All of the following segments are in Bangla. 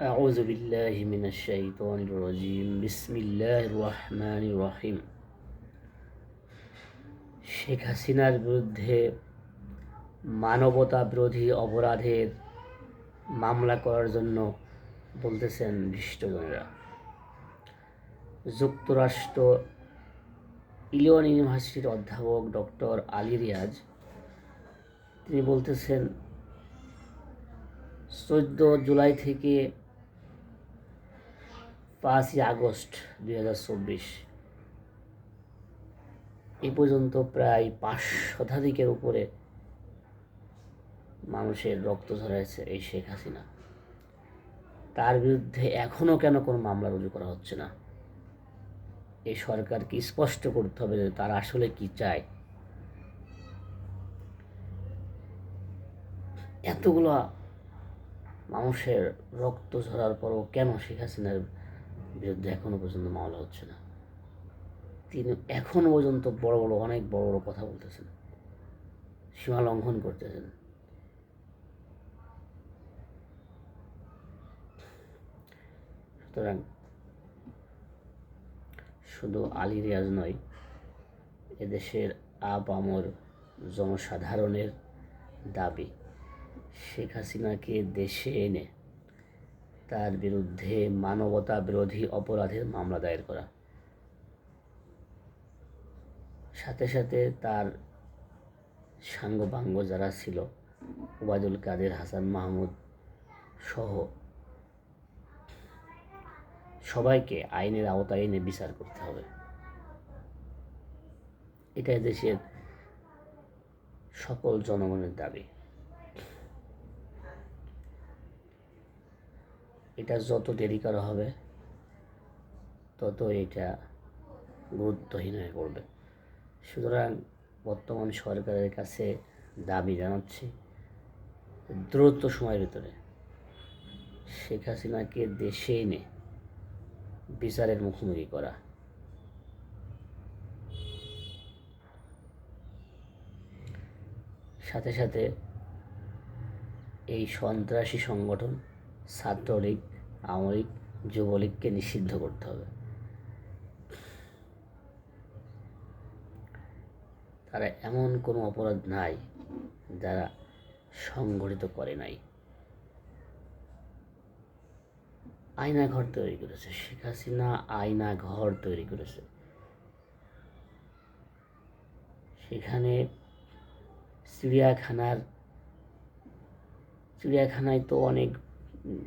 أعوذ بالله من الشيطان الرجيم بسم الله الرحمن الرحيم শেখ হাসিনার বিরুদ্ধে মানবতা বিরোধী অপরাধের মামলা করার জন্য বলতেছেন বিশিষ্টজনেরা যুক্তরাষ্ট্র ইলিয়ন ইউনিভার্সিটির অধ্যাপক ডক্টর আলী রিয়াজ তিনি বলতেছেন চোদ্দ জুলাই থেকে পাঁচই আগস্ট দুই এই পর্যন্ত প্রায় পাঁচ শতাধিকের উপরে মানুষের রক্ত ঝরাইছে এই শেখ হাসিনা। তার বিরুদ্ধে এখনও কেন কোনো মামলা রুজু করা হচ্ছে না? এই সরকারকে স্পষ্ট করতে হবে যে তারা আসলে কি চায়। এতগুলো মানুষের রক্ত ঝরার পরও কেন শেখ হাসিনার বিরুদ্ধে এখনও পর্যন্ত মামলা হচ্ছে না। তিনি এখনও পর্যন্ত বড় বড়, অনেক বড় বড় কথা বলতেছেন। সীমা লঙ্ঘন করতেছেন। সুতরাং শুধু আলী রিয়াজ নয়, এদেশের আপামর জনসাধারণের দাবি, শেখ হাসিনাকে দেশে এনে তার বিরুদ্ধে মানবতা বিরোধী অপরাধের মামলা দায়ের করা। সাথে সাথে তার সাঙ্গপাঙ্গ যারা ছিল, ওবায়দুল কাদের, হাসান মাহমুদ সহ সবাইকে আইনের আওতায় এনে বিচার করতে হবে। এটা দেশের সকল জনগণের দাবি। এটা যত দেরি করা হবে, তত এটা গুরুত্বহীন হয়ে পড়বে। সুতরাং বর্তমান সরকারের কাছে দাবি জানাচ্ছি, দ্রুত সময়ের ভিতরে শেখ হাসিনাকে দেশে এনে বিচারের মুখোমুখি করা। সাথে সাথে এই সন্ত্রাসী সংগঠন ছাত্রলীগ, আওয়ামী লীগ, যুবলীগকে নিষিদ্ধ করতে হবে। তারা এমন কোনো অপরাধ নাই যারা সংগঠিত করে নাই। আয়না ঘর তৈরি করেছে। শেখ হাসিনা আয়না ঘর তৈরি করেছে। সেখানে চিড়িয়াখানার, চিড়িয়াখানায় তো অনেক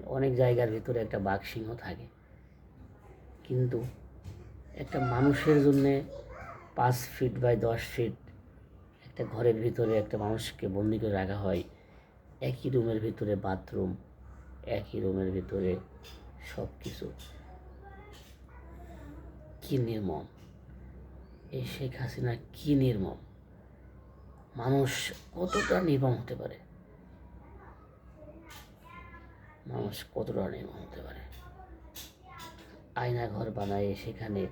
অনেক জায়গার ভিতরে একটা বাঘ সিংহ থাকে। কিন্তু একটা মানুষের জন্যে পাঁচ ফিট বাই দশ ফিট একটা ঘরের ভিতরে একটা মানুষকে বন্দি করে রাখা হয়। একই রুমের ভিতরে বাথরুম একই রুমের ভিতরে সব কিছু কি নির্মম। এই শেখ হাসিনা কি নির্মম। মানুষ কতটা নির্মম হতে পারে? মানুষ কতটা নির্মম হতে পারে? আয়না ঘর বানায় সেখানে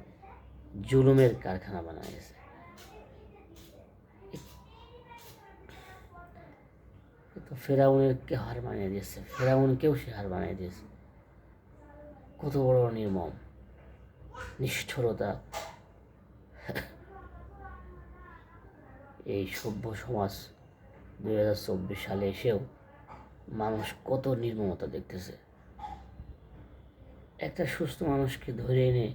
জুলুমের কারখানা বানাইছে তো ফেরাউনেরকে হার বানিয়ে দিয়েছে? ফেরাউনকেও সে হার বানিয়ে দিয়েছে? কত বড় নির্মম, নিষ্ঠুরতা। এই সভ্য সমাজ দুই হাজার চব্বিশ সালে এসেও মানুষ কত নির্মমতা দেখতেছে। একটা সুস্থ মানুষকে ধরে এনে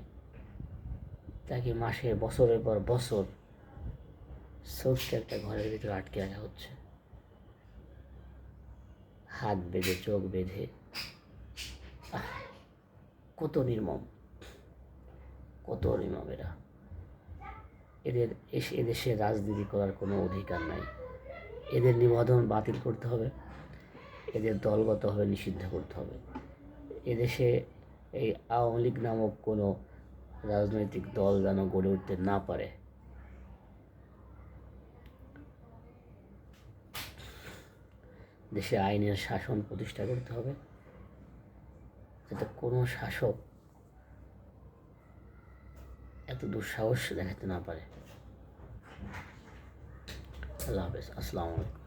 তাকে মাসে, বছরের পর বছর ছোট্ট একটা ঘরের ভিতরে আটকে রাখা হচ্ছে। হাত বেঁধে, চোখ বেঁধে। কত নির্মম। কত নির্মম এরা। এদের এদেশে রাজনীতি করার কোনো অধিকার নাই। এদের নিবন্ধন বাতিল করতে হবে। এদের দলগতভাবে নিষিদ্ধ করতে হবে। এদেশে এই আওয়ামী লীগ নামক কোনো রাজনৈতিক দল যেন গড়ে উঠতে না পারে। দেশে আইনের শাসন প্রতিষ্ঠা করতে হবে। যাতে কোনো শাসক এত দুঃসাহস দেখাতে না পারে। আল্লাহ হাফেজ। আসসালামু আলাইকুম।